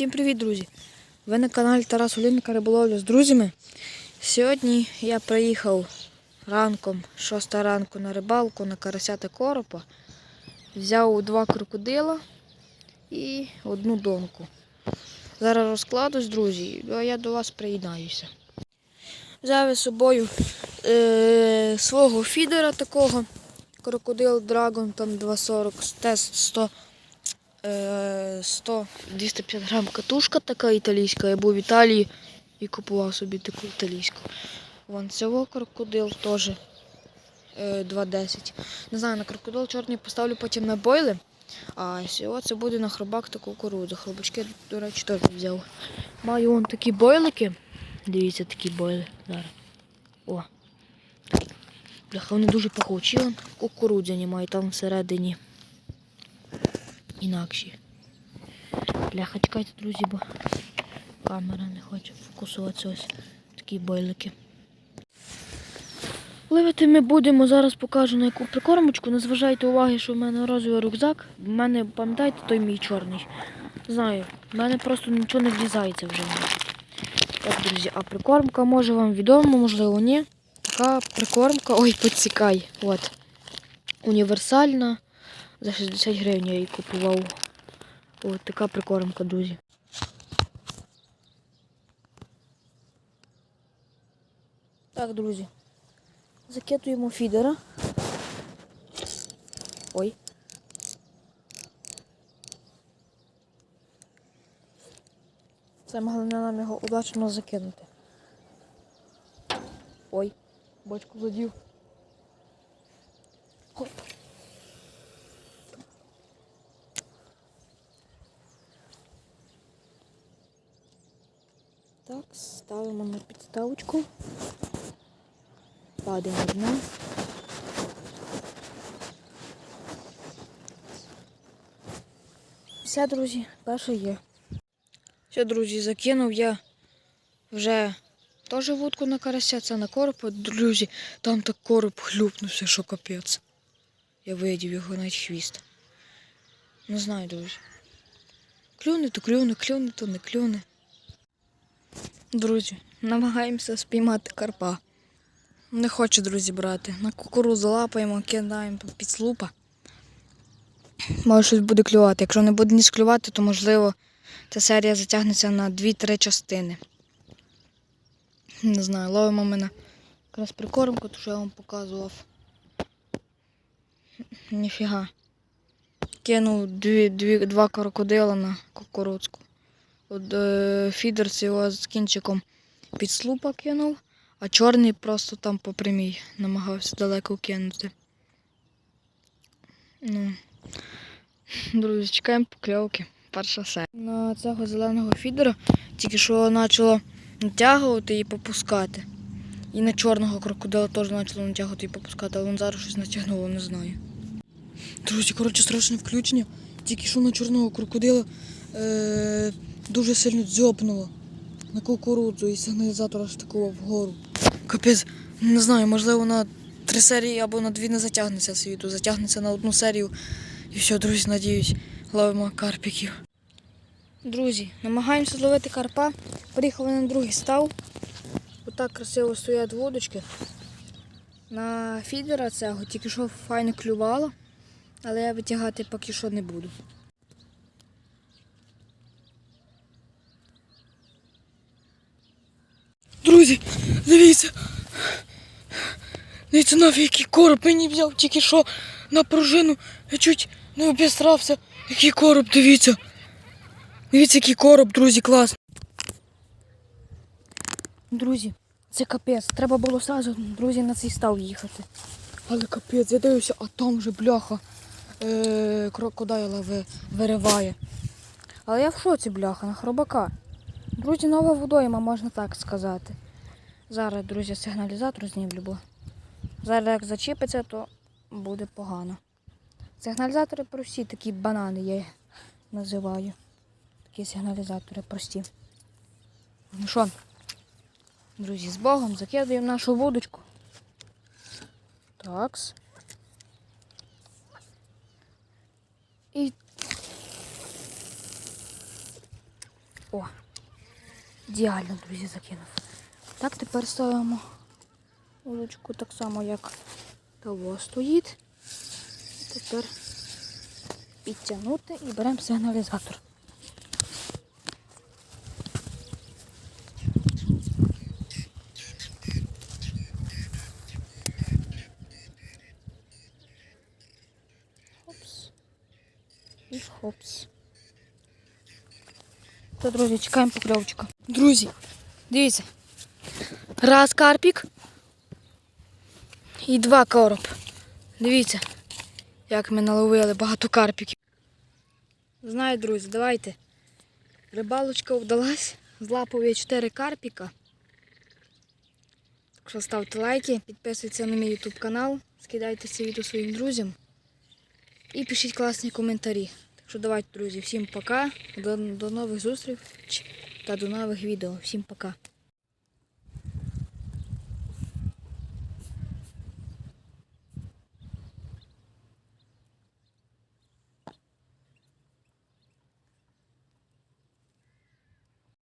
Всім привіт, друзі! Ви на каналі Тарас Олійника Риболовля з друзями. Сьогодні я приїхав ранком, 6 ранку на рибалку на карася та коропа. Взяв два крокодила і одну донку. Зараз розкладусь, друзі, а я до вас приєднаюся. Взяв із собою е, свого фідера такого. Крокодил Драгон там 240 тест 100 е, 100 250 грам катушка така італійська. Я був в Італії і купував собі таку італійську. Вон цього крокодил теж е, 2,10. Не знаю, на крокодил чорний поставлю потім на бойли. А цього це буде на хробак та кукурудзу. Хробачки, до речі, теж взяв. Маю вон такі бойлики. Дивіться, такі бойли зараз. О. Бляха, вони дуже пахучі. Кукурудзяні мають там всередині. Інакші. Бляха, чекайте, друзі, бо камера не хоче фокусуватися ось такі бойлики. Ловити ми будемо, зараз покажу на яку прикормочку. Не зважайте уваги, що в мене розовий рюкзак. В мене, пам'ятаєте, той мій чорний. Знаю, в мене просто нічого не влізається вже. Так, друзі, а прикормка може вам відома, можливо, ні. Така прикормка. Ой, підсікай. От. Універсальна. За 60 гривень я її купував. Ось така прикормка, друзі. Так, друзі. Закидуємо фідера. Ой. Саме головне нам його удачно закинути. Ой, бочку задів. Так, ставимо на підставочку. Падаємо дно. Все, друзі, перше є. Все, друзі, закинув я вже теж вудку на карася, це на коропа. Друзі, там так короб хлюпнувся, що капець. Я видів його навіть хвіст. Не знаю, друзі. Клюне, то клюне, клюне, то не клюне. Друзі, намагаємося спіймати карпа. Не хоче, друзі, брати. На кукурудзу лапаємо, кидаємо під слупа. Може щось буде клювати. Якщо не буде ніч клювати, то можливо ця серія затягнеться на 2-3 частини. Не знаю, ловимо ми на якраз прикормку, то що я вам показував. Ніфіга. Кинув дві, дві, два крокодила на кукурудзку. От, е, фідер з його з кінчиком під слупа кинув, а чорний просто там по прямій намагався далеко кинути. Ну, друзі, чекаємо покльовки. Перша серія. На цього зеленого фідера тільки що почало натягувати і попускати. І на чорного крокодила теж почало натягувати і попускати, але він зараз щось натягнуло, не знаю. Друзі, коротше, страшне включення. Тільки що на чорного крокодила е- дуже сильно дзьобнуло на кукурудзу і сигналізатор аж такого вгору. Капець, не знаю, можливо, на три серії або на дві не затягнеться світу, затягнеться на одну серію. І все, друзі, надіюсь, ловимо карпіків. Друзі, намагаємося зловити карпа. Приїхали на другий став. Отак красиво стоять вудочки. На фідера цього тільки що файно клювало, але я витягати поки що не буду. Друзі, дивіться. Дивіться нафіг, який короб мені взяв тільки що на пружину. Я чуть не обістрався. Який короб, дивіться. Дивіться, який короб, друзі, клас. Друзі, це капець. Треба було сразу, друзі, на цей став їхати. Але капець, я дивився, а там вже бляха е- крокодайла ви- вириває. Але я в шоці, бляха, на хробака. Друзі, нова водойма, можна так сказати. Зараз, друзі, сигналізатор знімлю, зараз як зачепиться, то буде погано. Сигналізатори прості, такі банани я їх називаю. Такі сигналізатори прості. Ну що, друзі, з Богом закидуємо нашу вудочку. Такс. І О! Ідеально, друзі, закинув. Так, тепер ставимо удочку так само, як того стоїть. Тепер підтягнути і беремо сигналізатор. Хопс. І хопс. Друзі, чекаємо покльовочку. Друзі, дивіться. Раз карпік і два короб. Дивіться, як ми наловили багато карпіків. Знаєте, друзі, давайте. Рибалочка вдалась. Злапав я 4 карпіка. Так що ставте лайки, підписуйтесь на мій YouTube канал, скидайте це відео своїм друзям і пишіть класні коментарі. Так що давайте, друзі, всім пока. До, до нових зустрічей та до нових відео. Всім пока.